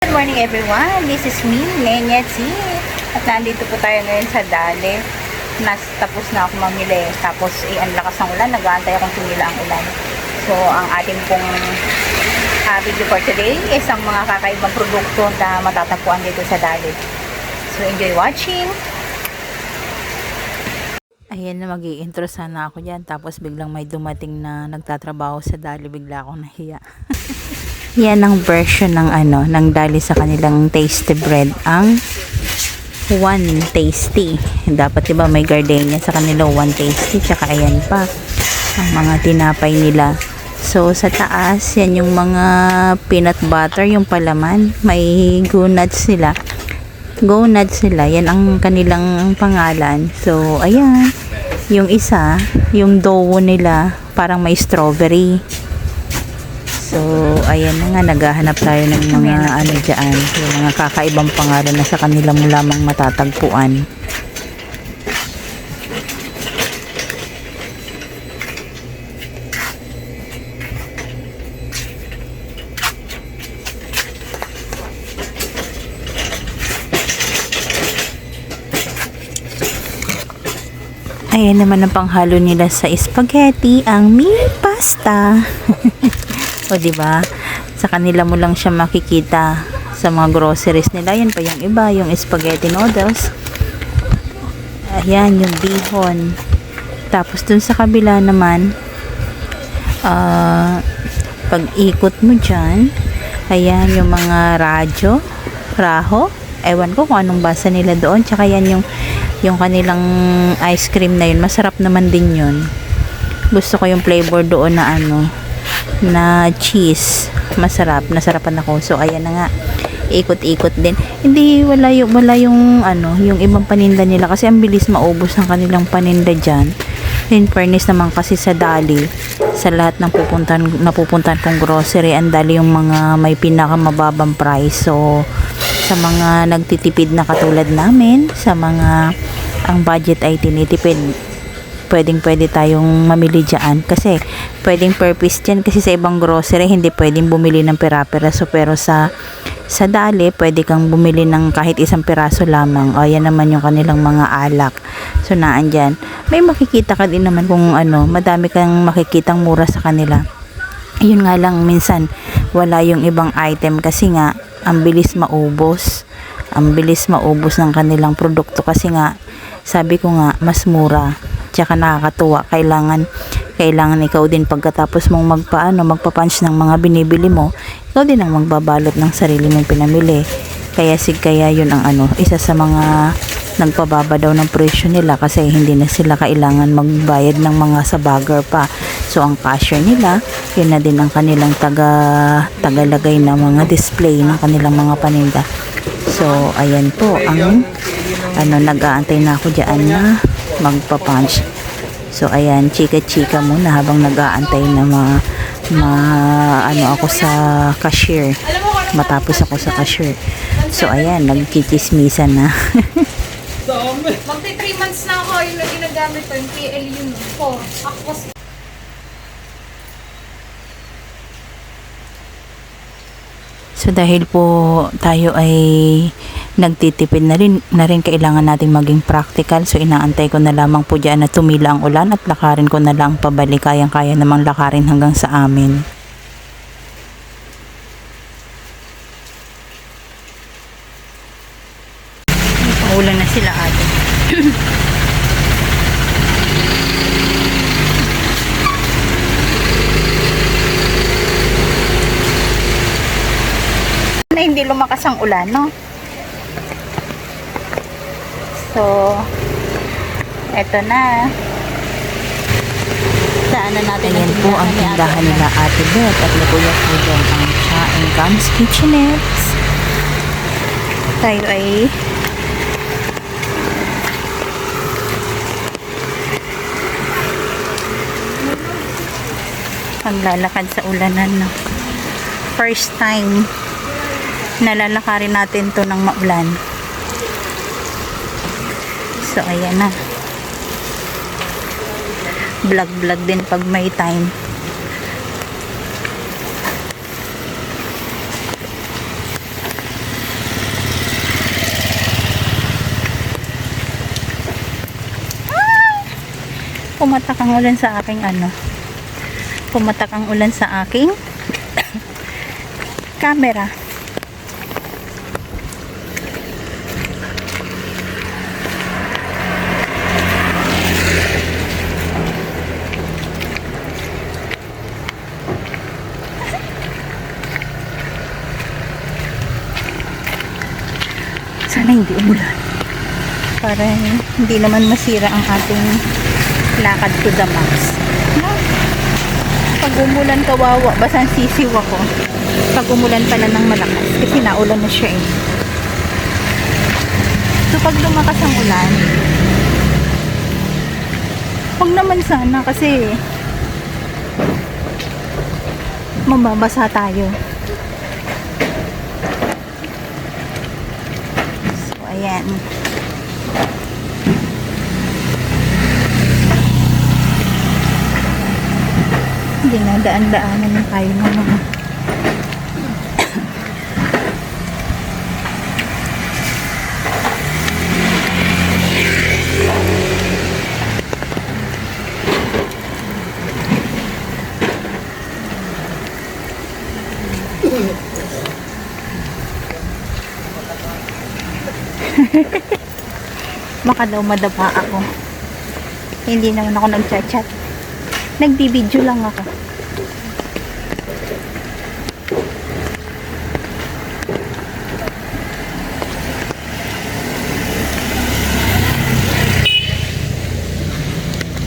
Good morning everyone. This is me, Nenyetsi. At nandito po tayo ngayon sa Dali. Nas, tapos na ako mamili. Tapos eh, ang lakas ng ulan. Nag-aantay akong tumila ang ulan. So, ang ating pong ah, video for today is ang mga kakaibang produkto na matatagpuan dito sa Dali. So, enjoy watching. Ayan na mag intro sana ako dyan. Tapos biglang may dumating na nagtatrabaho sa Dali. Bigla akong nahiya. Yan ang version ng ano, ng Dali sa kanilang tasty bread. Ang one tasty. Dapat 'di ba may gardenia sa kanila one tasty tsaka ayan pa ang mga tinapay nila. So sa taas yan yung mga peanut butter yung palaman. May go nuts sila. Go nuts sila. Yan ang kanilang pangalan. So ayan. Yung isa, yung dough nila parang may strawberry. So, ayan na nga, naghahanap tayo ng mga ano dyan, yung mga kakaibang pangalan na sa kanila mo lamang matatagpuan. Ayan naman ang panghalo nila sa spaghetti, ang mini pasta. o di ba? Sa kanila mo lang siya makikita sa mga groceries nila. Yan pa yung iba, yung spaghetti noodles. Ayan, yung bihon. Tapos dun sa kabila naman, ah, pag ikot mo dyan, ayan yung mga radyo, raho. Ewan ko kung anong basa nila doon. Tsaka yan yung, yung kanilang ice cream na yun. Masarap naman din yun. Gusto ko yung flavor doon na ano, na cheese. Masarap. Nasarapan ako. So, ayan na nga. Ikot-ikot din. Hindi, wala yung, wala yung, ano, yung ibang paninda nila. Kasi ang bilis maubos ng kanilang paninda dyan. In fairness naman kasi sa Dali, sa lahat ng pupuntan, napupuntan kong grocery, ang Dali yung mga may pinakamababang price. So, sa mga nagtitipid na katulad namin, sa mga ang budget ay tinitipid, pwedeng pwede tayong mamili dyan. Kasi pwedeng purpose dyan. Kasi sa ibang grocery hindi pwedeng bumili ng pera-peraso. Pero sa sa dali pwede kang bumili ng kahit isang piraso lamang. O yan naman yung kanilang mga alak. So naan dyan. May makikita ka din naman kung ano madami kang makikitang mura sa kanila. Yun nga lang minsan wala yung ibang item. Kasi nga ang bilis maubos. Ang bilis maubos ng kanilang produkto. Kasi nga sabi ko nga mas mura tsaka nakakatuwa. Kailangan kailangan ikaw din pagkatapos mong magpaano magpapunch ng mga binibili mo ikaw din ang magbabalot ng sarili mong pinamili. Kaya sig kaya yun ang ano isa sa mga nagpababa daw ng presyo nila kasi hindi na sila kailangan magbayad ng mga sa pa. So ang cashier nila yun na din ang kanilang taga tagalagay na mga display ng kanilang mga paninda. So ayan po ang ano nag-aantay na ako diyan na magpa-punch. So ayan chika-chika muna habang nag-aantay na ma, ma ano ako sa cashier. Matapos ako sa cashier. So ayan nagkikismisan na. Magti 3 months na ako yung ginagamit ko, yung PLU 4. Ako So dahil po tayo ay nagtitipid na rin, na rin kailangan nating maging practical. So inaantay ko na lamang po dyan na tumila ang ulan at lakarin ko na lang pabalik. Kayang-kaya namang lakarin hanggang sa amin. Paulan na sila ate. hindi lumakas ang ulan, no? So, eto na. Saan na natin Ayan po ang tindahan nila Ate Beth at nakuya po dyan ang Cha and Guns Kitchenettes. Tayo ay paglalakad sa ulanan, no? First time nalalakarin natin to ng maulan. So ayan na. Vlog vlog din pag may time. Ah! Pumatak ang ulan sa aking ano. Pumatak ang ulan sa aking camera. Para hindi naman masira ang ating lakad to the max. No? Pag umulan kawawa, basta sisiw ako. Pag umulan pala ng malakas. Kasi naulan na siya eh. So pag lumakas ang ulan, huwag naman sana kasi mababasa tayo. So, ayan. Dinadaan-daanan na tayo ng mga Baka daw madapa ako. Hindi naman ako nagchat-chat. Nagbibideo lang ako.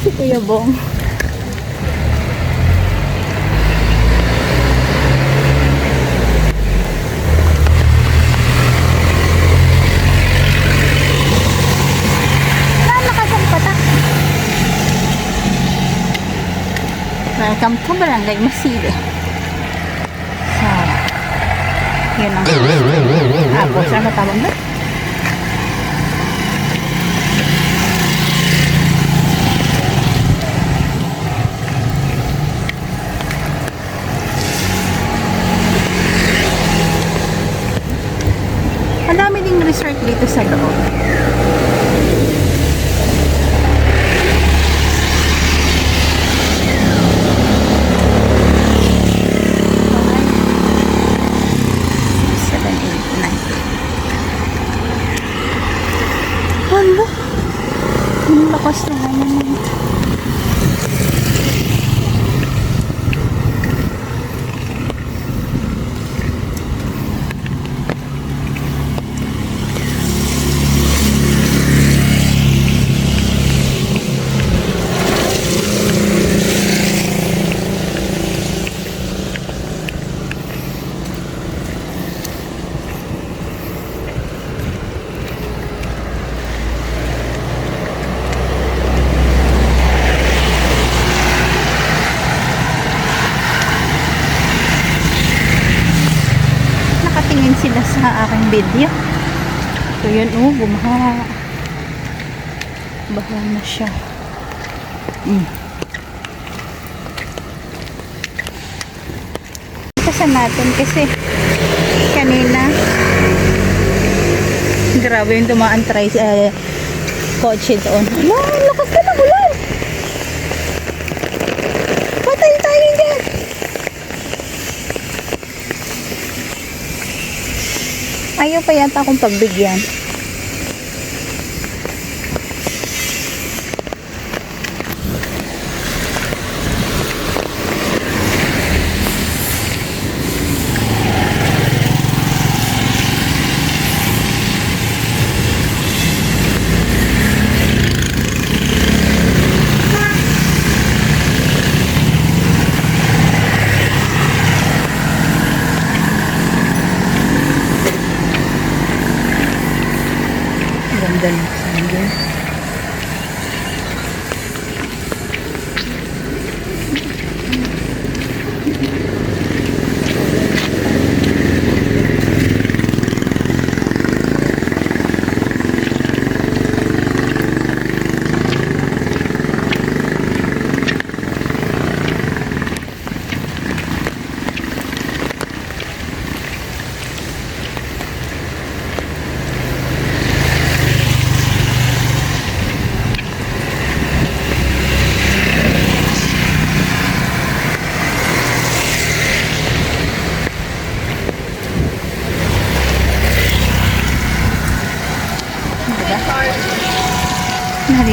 Si Kuya Bong. Welcome to Barangay Masili. So, yun ang tapos ano tawag na? Ang dami ding resort dito sa loob. Ang lakas na naman. Nakatingin sila sa aking video. So yun, oh, bumaha. Baha na siya. Mm. Pasan natin kasi kanina grabe yung dumaan try uh, kotse doon. Ang lakas na ng ulan. Patay tayo dyan. Ayaw pa yata akong pagbigyan.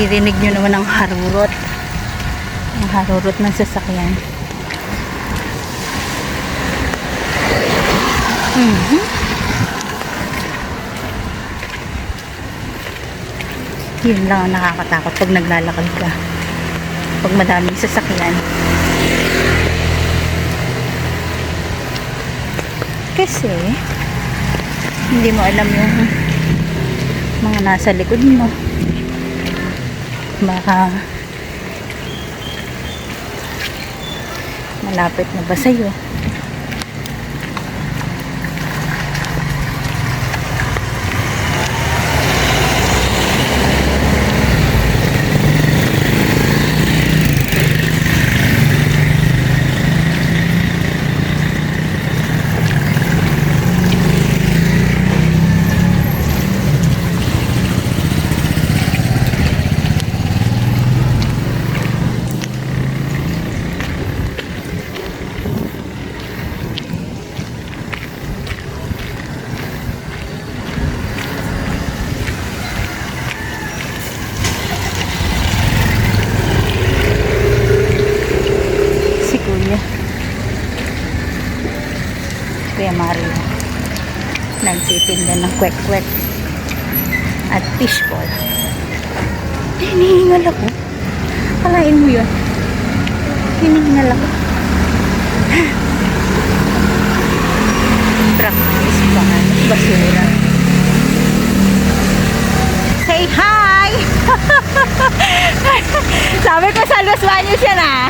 Naririnig nyo naman ang harurot. Ang harurot ng sasakyan. Mhm. Yun lang ang nakakatakot pag naglalakad ka. Pag madaming sasakyan. Kasi, hindi mo alam yung mga nasa likod mo. Baka malapit na ba sa'yo? Si Kuya. Kuya Mario. Nagtitinda ng kwek-kwek. At fishball. Hinihingal ako. Kalain mo yun. Hinihingal ako. Practice pa. Basura. Say hi! Sabi ko sa Los Baños yan ah.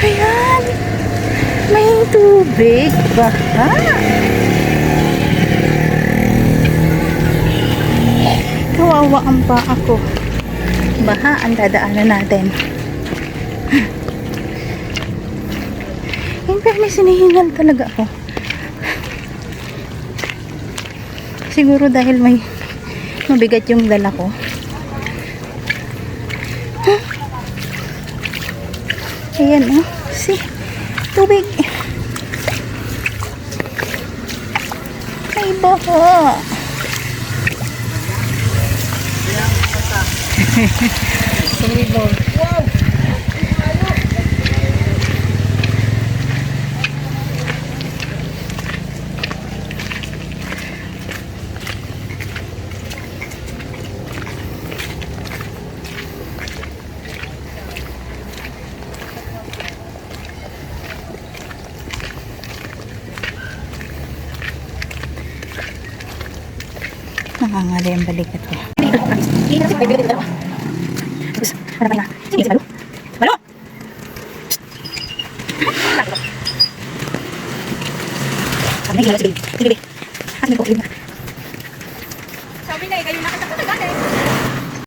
Ayan. May tubig. Baha. Kawawa ang pa ako. Baha ang dadaanan natin. In fairness, sinihingal talaga ako. Siguro dahil may mabigat yung dala ko. Ayan oh. Si, tubig. Ay, baha. Nangangali ang balikat ko. Ano ba na? Sige, balo. Balo!